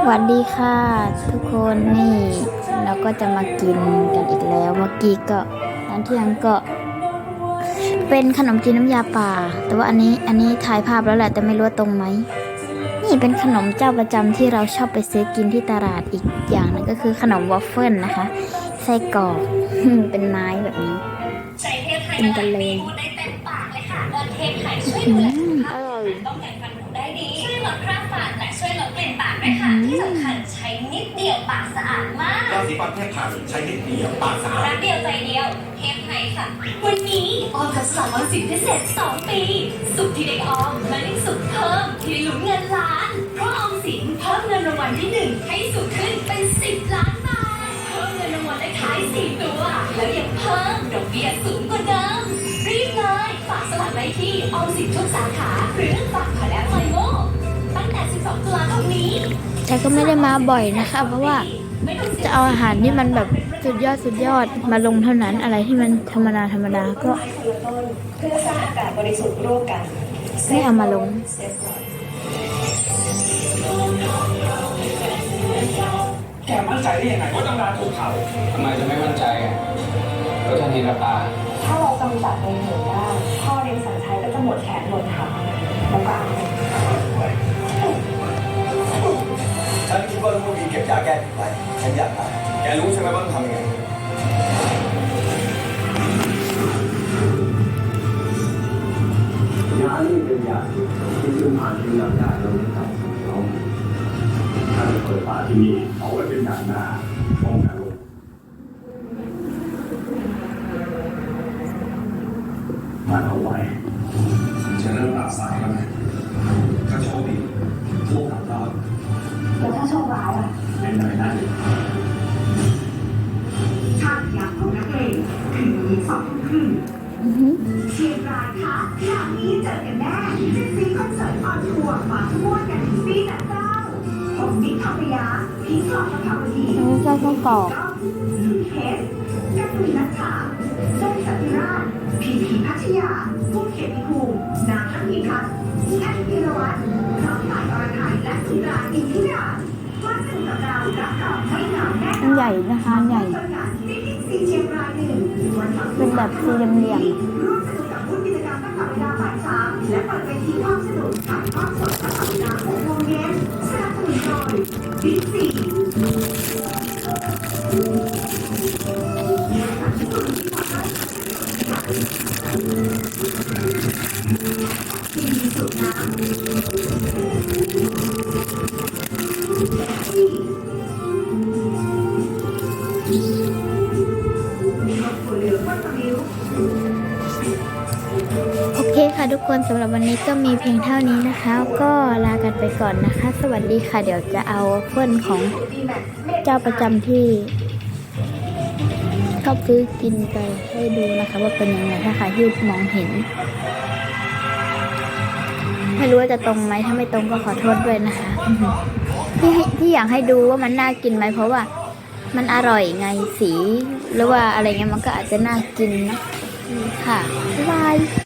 สวัสดีค่ะ ทุกคนนี่เราก็จะมากินกันอีกแล้วเมื่อกี้ก็ตอนเที่ยงก็ เป็นขนมจีนน้ำยาป่า แต่ว่าอันนี้อันนี้ถ่ายภาพแล้วแหละแต่ไม่รู้ว่าตรงไหมนี่เป็นขนมเจ้าประจำที่เราชอบไปซื้อกินที่ตลาดอีกอย่างหนึงก็คือขนมวอฟเฟิลนะคะไส้กรอกเป็นไม้แบบนี้ใช้เทปไทยกินกันเลยพูดได้เต็มปากเลยค่ะว่าเทปไทยช่วยดูแลสุขภาพอร่อย ช่วยลดคราบฝาดและช่วยลดกลิ่นปากด้วยค่ะ ที่สำคัญใช้นิดเดียวปากสะอาดมากยาสีฟันเทพไทยใช้นิดเดียวปากสะอาดรักเดียวใจเดียวเทปไทยค่ะ วันนี้ออมกับสองวันสินพิเศษ 2 ปี สุขที่ได้ออมและได้สุขเพิ่มที่ได้ลุ้นเงินล้าน เพราะออมสินเพิ่มเงินรางวัลที่หนึ่งให้สูงขึ้นเป็น 10 ล้านบาทเพิ่มเงินรางวัลเลขท้าย4ตัว แล้วยังเพิ่มดอกเบี้ยสูงกว่าเดิมรีบเลยฝากสมัครได้ที่ออมสินทุกสาขาหรือฝาก แต่ก็ไม่ได้มาบ่อยนะคะ เพราะว่าจะเอาอาหารที่มันแบบสุดยอดสุดยอดมาลงเท่านั้นอะไรที่มันธรรมดาธรรมดาก็เพื่อสร้างอากาศบริสุทธิ์ร่วมกันไม่เอามาลงแกมั่นใจได้ยังไงว่าตำราถูกเผาทำไมจะไม่มั่นใจอะรถทันทีละตาถ้าเรากำจัดในหมู่ ฉันอยากตายแกรู้ใช่ไหมว่าต้องทำยังไงยานี่เป็นยาที่ซึ่งผ่านเป็นยาได้เราไม่ทำเราถ้าเปิดป่าที่นี่เอาไว้เป็นย่าหน้าป้อง เป็นไปได้ชาติยักษ์ของนักเลงถึงนี้สองทุ่มครึ่งเชียงรายค่ะคราวนี้เจอกันแน่เจ็ดซีคอนเสิร์ตออนทัวร์มาทั่วกันถึงปีนะเจ้าผมบิ๊กทองพยาพีชลองทำวดีอันนี้ไส้ไส้กรอกลูเคสกัปตุยนัทธาเส้นสันติราชพีพีพัทยาภูเก็ตภูมินาทัพพีพัฒน์แอนพิรวัตร ม่เหงาแน่นอัอนใหญ่นะคะอันใหญ่ เป็นแบบสี่เหลี่ยม ค่ะทุกคนสำหรับวันนี้ก็มีเพียงเท่านี้นะคะ ก็ลากันไปก่อนนะคะ สวัสดีค่ะ เดี๋ยวจะเอาเฟิร์นของเจ้าประจำที่ชอบซื้อกินไปให้ดูนะคะว่าเป็นยังไงถ้าใครที่มองเห็น ไม่รู้ว่าจะตรงไหมถ้าไม่ตรงก็ขอโทษด้วยนะคะที่ที่อยากให้ดูว่ามันน่ากินไหมเพราะว่า มันอร่อยไงสี หรือว่าอะไรเงี้ยมันก็อาจจะน่ากินนะค่ะบาย